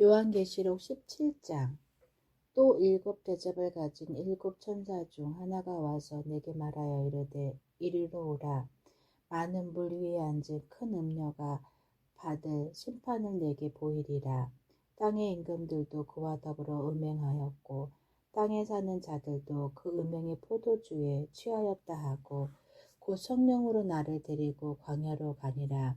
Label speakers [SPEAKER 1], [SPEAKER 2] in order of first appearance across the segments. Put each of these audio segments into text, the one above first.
[SPEAKER 1] 요한계시록 17장. 또 일곱 대접을 가진 일곱 천사 중 하나가 와서 내게 말하여 이르되 이리로 오라. 많은 물 위에 앉은 큰 음녀가 받을 심판을 내게 보이리라. 땅의 임금들도 그와 더불어 음행하였고 땅에 사는 자들도 그 음행의 포도주에 취하였다 하고 곧 성령으로 나를 데리고 광야로 가니라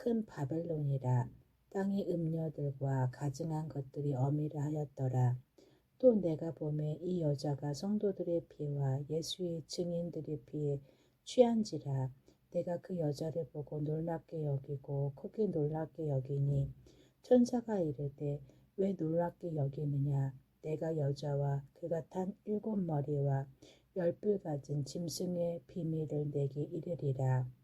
[SPEAKER 1] 큰 바벨론이라 땅의 음녀들과 가증한 것들이 어미를 하였더라. 또 내가 보매 이 여자가 성도들의 피와 예수의 증인들의 피에 취한지라 내가 그 여자를 보고 놀랍게 여기고 크게 놀랍게 여기니 천사가 이르되 왜 놀랍게 여기느냐 내가 여자와 그가 탄 일곱 머리와 열불 가진 짐승의 비밀을 내게 이르리라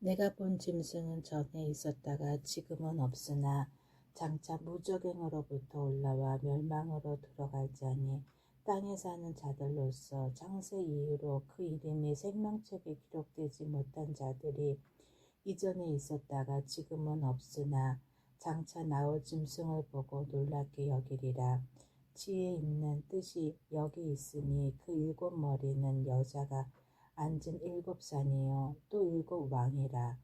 [SPEAKER 1] 내가 본 짐승은 전에 있었다가 지금은 없으나 장차 무적행으로부터 올라와 멸망으로 들어갈 자니 땅에 사는 자들로서 장세 이후로 그 이름이 생명책에 기록되지 못한 자들이 이전에 있었다가 지금은 없으나 장차 나올 짐승을 보고 놀랍게 여기리라. 지혜 있는 뜻이 여기 있으니 그 일곱 머리는 여자가 앉은 일곱 산이요. 또 일곱 왕이라.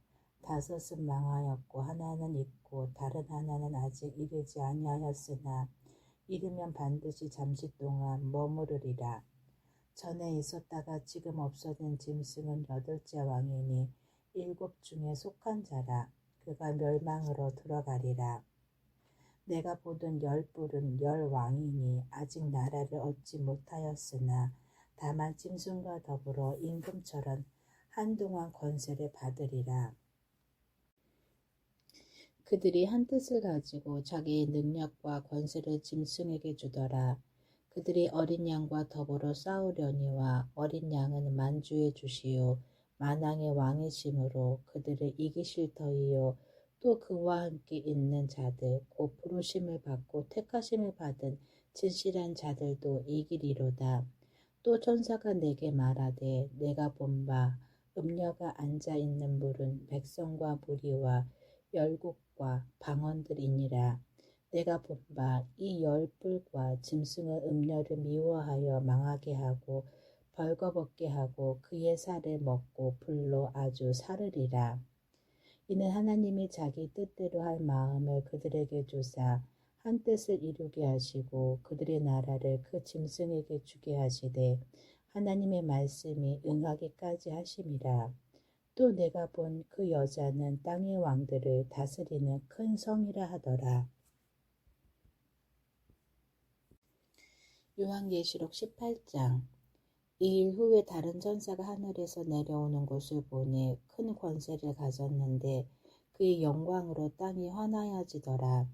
[SPEAKER 1] 다섯은 망하였고 하나는 있고 다른 하나는 아직 이르지 아니하였으나 이르면 반드시 잠시 동안 머무르리라. 전에 있었다가 지금 없어진 짐승은 여덟째 왕이니 일곱 중에 속한 자라. 그가 멸망으로 들어가리라. 내가 보던 열 뿔은 열 왕이니 아직 나라를 얻지 못하였으나 다만 짐승과 더불어 임금처럼 한동안 권세를 받으리라. 그들이 한 뜻을 가지고 자기의 능력과 권세를 짐승에게 주더라. 그들이 어린 양과 더불어 싸우려니와 어린 양은 만주에 주시오. 만왕의 왕이심으로 그들을 이기실 터이요. 또 그와 함께 있는 자들, 곧 부르심을 받고 택하심을 받은 진실한 자들도 이기리로다. 또 천사가 내게 말하되 내가 본 바 음녀가 앉아 있는 물은 백성과 무리와 열국과 방언들이니라. 내가 본 바 이 열불과 짐승은 음녀를 미워하여 망하게 하고 벌거벗게 하고 그의 살을 먹고 불로 아주 사르리라. 이는 하나님이 자기 뜻대로 할 마음을 그들에게 주사 한 뜻을 이루게 하시고 그들의 나라를 그 짐승에게 주게 하시되 하나님의 말씀이 응하기까지 하심이라. 또 내가 본 그 여자는 땅의 왕들을 다스리는 큰 성이라 하더라. 요한계시록 18장 이 일 후에 다른 전사가 하늘에서 내려오는 것을 보니 큰 권세를 가졌는데 그의 영광으로 땅이 환하여지더라.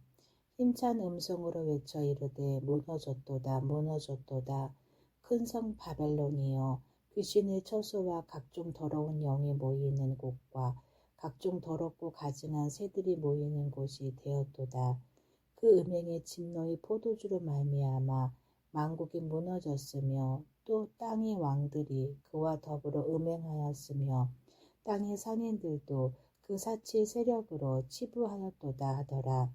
[SPEAKER 1] 힘찬 음성으로 외쳐 이르되 무너졌도다 무너졌도다 큰 성 바벨론이여 귀신의 처소와 각종 더러운 영이 모이는 곳과 각종 더럽고 가증한 새들이 모이는 곳이 되었도다 그 음행의 진노의 포도주로 말미암아 만국이 무너졌으며 또 땅의 왕들이 그와 더불어 음행하였으며 땅의 상인들도 그 사치의 세력으로 치부하였도다 하더라.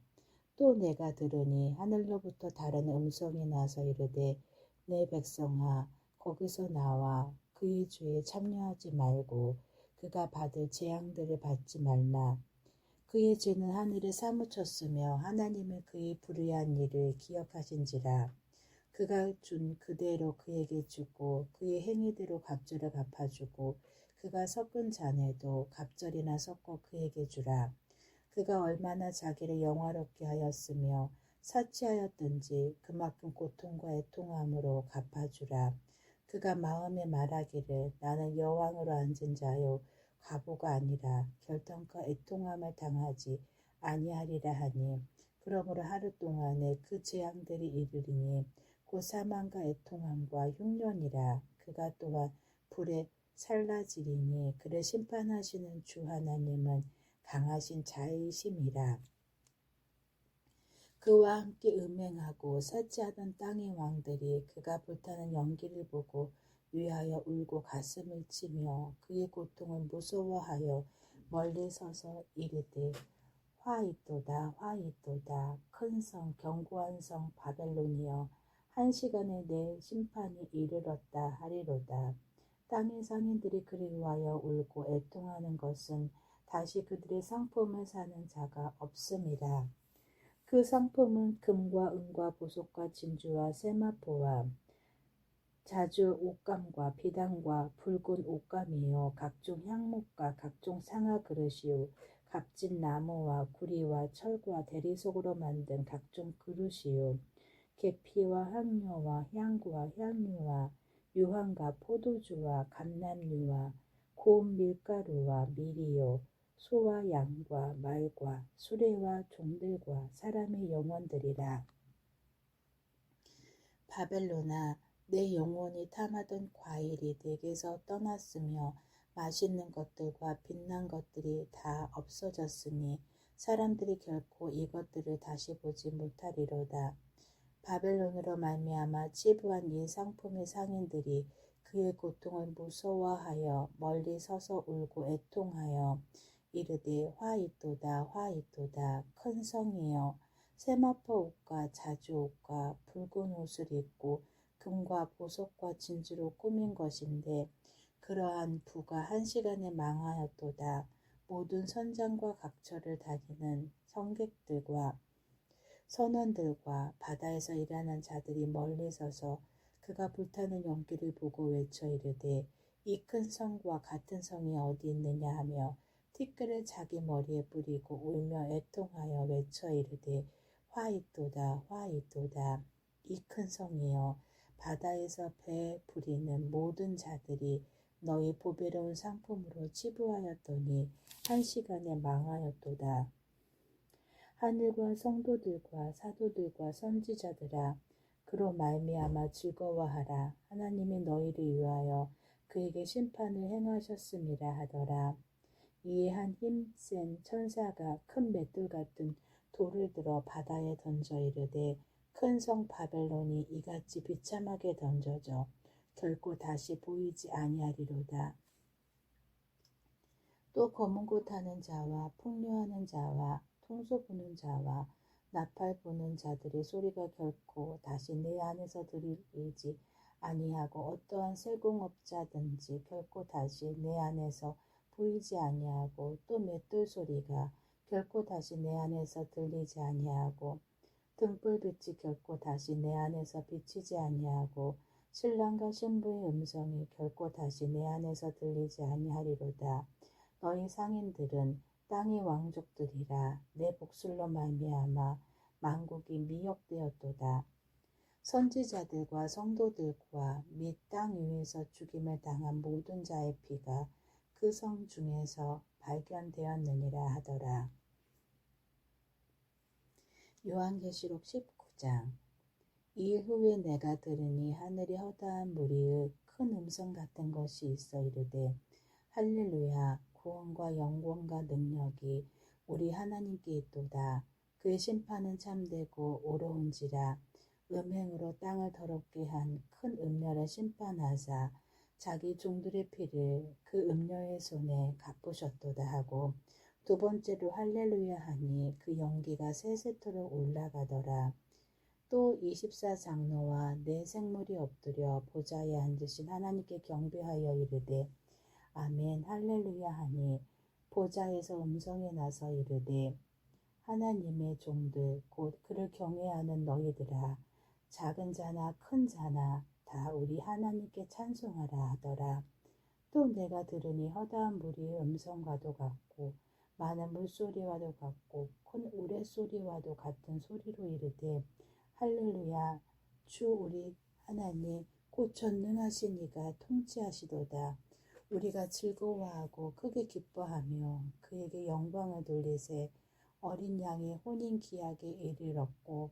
[SPEAKER 1] 또 내가 들으니 하늘로부터 다른 음성이 나서 이르되 내 백성아 거기서 나와 그의 죄에 참여하지 말고 그가 받을 재앙들을 받지 말라. 그의 죄는 하늘에 사무쳤으며 하나님은 그의 불의한 일을 기억하신지라. 그가 준 그대로 그에게 주고 그의 행위대로 갑절을 갚아주고 그가 섞은 잔에도 갑절이나 섞어 그에게 주라. 그가 얼마나 자기를 영화롭게 하였으며 사치하였든지 그만큼 고통과 애통함으로 갚아주라. 그가 마음에 말하기를 나는 여왕으로 앉은 자요 과부가 아니라 결정과 애통함을 당하지 아니하리라 하니 그러므로 하루 동안에 그 재앙들이 이르리니 곧 사망과 애통함과 흉년이라 그가 또한 불에 살라지리니 그를 심판하시는 주 하나님은 강하신 자이심이라. 그와 함께 음행하고 사치하던 땅의 왕들이 그가 불타는 연기를 보고 위하여 울고 가슴을 치며 그의 고통을 무서워하여 멀리 서서 이르되 화 있도다 화 있도다 큰 성 견고한 성 바벨론이여 한 시간에 내 심판이 이르렀다 하리로다 땅의 상인들이 그를 위하여 울고 애통하는 것은 다시 그들의 상품을 사는 자가 없음이라. 그 상품은 금과 은과 보석과 진주와 세마포와 자주 옷감과 비단과 붉은 옷감이요. 각종 향목과 각종 상아 그릇이요. 값진 나무와 구리와 철과 대리석으로 만든 각종 그릇이요. 계피와 향료와 향과 향유와 유황과 포도주와 감람유와 고운 밀가루와 밀이요 소와 양과 말과 수레와 종들과 사람의 영혼들이라 바벨로나 내 영혼이 탐하던 과일이 내게서 떠났으며 맛있는 것들과 빛난 것들이 다 없어졌으니 사람들이 결코 이것들을 다시 보지 못하리로다. 바벨론으로 말미암아 치부한 이 상품의 상인들이 그의 고통을 무서워하여 멀리 서서 울고 애통하여 이르되 화 있도다 화 있도다 큰 성이여 세마포 옷과 자주 옷과 붉은 옷을 입고 금과 보석과 진주로 꾸민 것인데 그러한 부가 한 시간에 망하였도다. 모든 선장과 각처를 다니는 성객들과 선원들과 바다에서 일하는 자들이 멀리 서서 그가 불타는 연기를 보고 외쳐 이르되 이 큰 성과 같은 성이 어디 있느냐 하며 티끌을 자기 머리에 뿌리고 울며 애통하여 외쳐 이르되 화 있도다 화 있도다 이 큰 성이여 바다에서 배 부리는 모든 자들이 너희 보배로운 상품으로 치부하였더니 한 시간에 망하였도다. 하늘과 성도들과 사도들과 선지자들아 그로 말미암아 즐거워하라 하나님이 너희를 위하여 그에게 심판을 행하셨음이라 하더라. 이에 한 힘센 천사가 큰 맷돌 같은 돌을 들어 바다에 던져 이르되 큰 성 바벨론이 이같이 비참하게 던져져 결코 다시 보이지 아니하리로다. 또 검은 곳 하는 자와 풍류하는 자와 통소 부는 자와 나팔 부는 자들의 소리가 결코 다시 내 안에서 들리지 아니하고 어떠한 세공업자든지 결코 다시 내 안에서 보이지 아니하고 또 맷돌 소리가 결코 다시 내 안에서 들리지 아니하고 등불빛이 결코 다시 내 안에서 비치지 아니하고 신랑과 신부의 음성이 결코 다시 내 안에서 들리지 아니하리로다. 너희 상인들은 땅의 왕족들이라 내 복술로 말미암아 만국이 미혹되었도다. 선지자들과 성도들과 및 땅 위에서 죽임을 당한 모든 자의 피가 그 성 중에서 발견되었느니라 하더라. 요한계시록 19장. 이 후에 내가 들으니 하늘이 허다한 무리의 큰 음성 같은 것이 있어 이르되 할렐루야 구원과 영광과 능력이 우리 하나님께 있도다. 그의 심판은 참되고 오로운지라. 음행으로 땅을 더럽게 한 큰 음녀를 심판하사 자기 종들의 피를 그 음녀의 손에 갚으셨도다 하고 두 번째로 할렐루야 하니 그 연기가 세세토록 올라가더라. 또 24장로와 네 생물이 엎드려 보좌에 앉으신 하나님께 경배하여 이르되 아멘 할렐루야 하니 보좌에서 음성이 나서 이르되 하나님의 종들 곧 그를 경외하는 너희들아 작은 자나 큰 자나 다 우리 하나님께 찬송하라 하더라. 또 내가 들으니 허다한 무리의 음성과도 같고 많은 물소리와도 같고 큰 우레소리와도 같은 소리로 이르되 할렐루야 주 우리 하나님 곧 전능하신 이가 통치하시도다. 우리가 즐거워하고 크게 기뻐하며 그에게 영광을 돌리세 어린 양의 혼인 기약에 이르렀고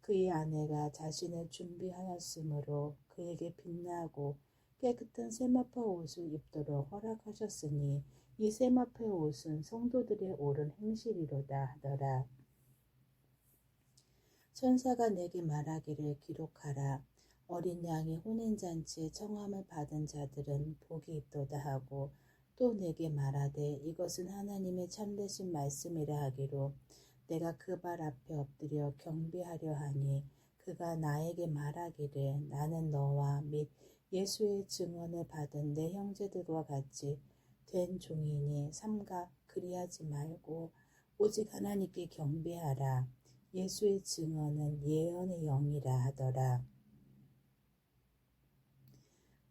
[SPEAKER 1] 그의 아내가 자신을 준비하였으므로 그에게 빛나고 깨끗한 세마포 옷을 입도록 허락하셨으니 이 세마포 옷은 성도들의 옳은 행실이로다 하더라. 천사가 내게 말하기를 기록하라. 어린 양의 혼인잔치에 청함을 받은 자들은 복이 있도다 하고 또 내게 말하되 이것은 하나님의 참되신 말씀이라 하기로 내가 그 발 앞에 엎드려 경배하려 하니 그가 나에게 말하기를 나는 너와 및 예수의 증언을 받은 내 형제들과 같이 된 종이니 삼가 그리하지 말고 오직 하나님께 경배하라. 예수의 증언은 예언의 영이라 하더라.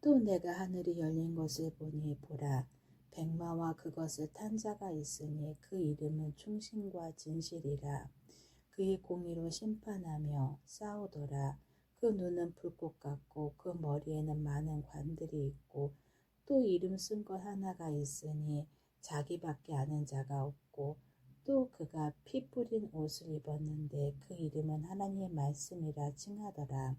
[SPEAKER 1] 또 내가 하늘이 열린 것을 보니 보라 백마와 그것을 탄 자가 있으니 그 이름은 충신과 진실이라 그의 공의로 심판하며 싸우더라 그 눈은 불꽃 같고 그 머리에는 많은 관들이 있고 또 이름 쓴 것 하나가 있으니 자기밖에 아는 자가 없고 또 그가 피 뿌린 옷을 입었는데 그 이름은 하나님의 말씀이라 칭하더라.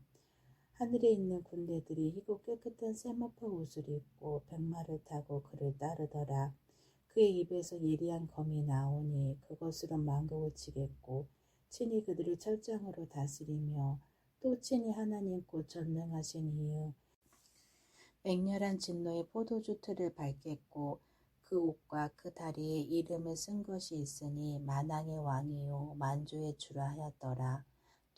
[SPEAKER 1] 하늘에 있는 군대들이 희고 깨끗한 세마포 옷을 입고 백마를 타고 그를 따르더라. 그의 입에서 예리한 검이 나오니 그것으로 만국을 치겠고 친히 그들을 철장으로 다스리며 또 친히 하나님 곧 전능하신 이유 맹렬한 진노의 포도주 틀을 밟겠고 그 옷과 그 다리에 이름을 쓴 것이 있으니 만왕의 왕이요 만주의 주라 하였더라.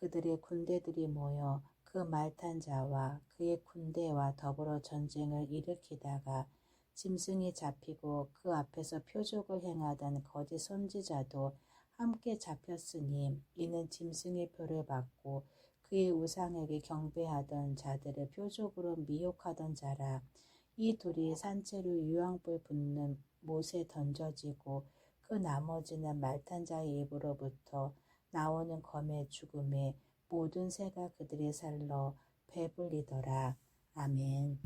[SPEAKER 1] 그들의 군대들이 모여 그 말탄 자와 그의 군대와 더불어 전쟁을 일으키다가 짐승이 잡히고 그 앞에서 표적을 행하던 거짓 선지자도 함께 잡혔으니 이는 짐승의 표를 받고 그의 우상에게 경배하던 자들을 표적으로 미혹하던 자라. 이 둘이 산채로 유황불 붙는 못에 던져지고 그 나머지는 말탄 자의 입으로부터 나오는 검의 죽음에 모든 새가 그들의 살로 배불리더라. 아멘.